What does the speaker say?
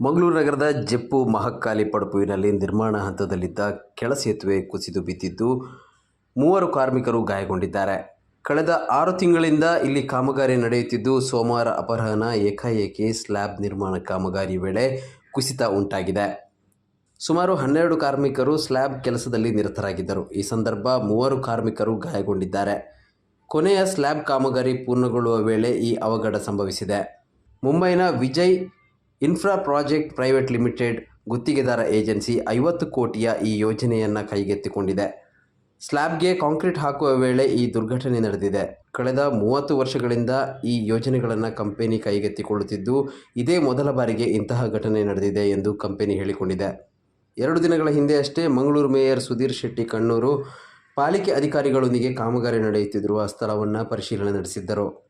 ಮಂಗಳೂರು ನಗರದ ಜೆಪ್ಪು ಮಹಕ್ಕಾಲಿ ಪಡುಪುವಿನಲ್ಲಿ ನಿರ್ಮಾಣ ಹಂತದಲ್ಲಿದ್ದ ಕೆಳ ಸೇತುವೆ ಕುಸಿದು ಬಿದ್ದಿದ್ದು ಮೂವರು ಕಾರ್ಮಿಕರು ಗಾಯಗೊಂಡಿದ್ದಾರೆ. ಕಳೆದ ಆರು ತಿಂಗಳಿಂದ ಇಲ್ಲಿ ಕಾಮಗಾರಿ ನಡೆಯುತ್ತಿದ್ದು ಸೋಮವಾರ ಅಪರಾಹ್ನ ಏಕಾಏಕಿ ಸ್ಲ್ಯಾಬ್ ನಿರ್ಮಾಣ ಕಾಮಗಾರಿ ವೇಳೆ ಕುಸಿತ ಉಂಟಾಗಿದೆ. ಸುಮಾರು ಹನ್ನೆರಡು ಕಾರ್ಮಿಕರು ಸ್ಲ್ಯಾಬ್ ಕೆಲಸದಲ್ಲಿ ನಿರತರಾಗಿದ್ದರು. ಈ ಸಂದರ್ಭ ಮೂವರು ಕಾರ್ಮಿಕರು ಗಾಯಗೊಂಡಿದ್ದಾರೆ. ಕೊನೆಯ ಸ್ಲ್ಯಾಬ್ ಕಾಮಗಾರಿ ಪೂರ್ಣಗೊಳ್ಳುವ ವೇಳೆ ಈ ಅವಘಡ ಸಂಭವಿಸಿದೆ. ಮುಂಬೈನ Vijay infra project private limited ಗುತ್ತಿಗೆದಾರ ಏಜೆನ್ಸಿ ಐವತ್ತು ಕೋಟಿಯ ಈ ಯೋಜನೆಯನ್ನು ಕೈಗೆತ್ತಿಕೊಂಡಿದೆ. ಸ್ಲ್ಯಾಬ್ಗೆ ಕಾಂಕ್ರೀಟ್ ಹಾಕುವ ವೇಳೆ ಈ ದುರ್ಘಟನೆ ನಡೆದಿದೆ. ಕಳೆದ ಮೂವತ್ತು ವರ್ಷಗಳಿಂದ ಈ ಯೋಜನೆಗಳನ್ನು ಕಂಪೆನಿ ಕೈಗೆತ್ತಿಕೊಳ್ಳುತ್ತಿದ್ದು, ಇದೇ ಮೊದಲ ಬಾರಿಗೆ ಇಂತಹ ಘಟನೆ ನಡೆದಿದೆ ಎಂದು ಕಂಪೆನಿ ಹೇಳಿಕೊಂಡಿದೆ. ಎರಡು ದಿನಗಳ ಹಿಂದೆ ಅಷ್ಟೇ ಮಂಗಳೂರು ಮೇಯರ್ ಸುಧೀರ್ ಶೆಟ್ಟಿ ಕಣ್ಣೂರು ಪಾಲಿಕೆ ಅಧಿಕಾರಿಗಳೊಂದಿಗೆ ಕಾಮಗಾರಿ ನಡೆಯುತ್ತಿರುವ ಸ್ಥಳವನ್ನು ಪರಿಶೀಲನೆ ನಡೆಸಿದ್ದರು.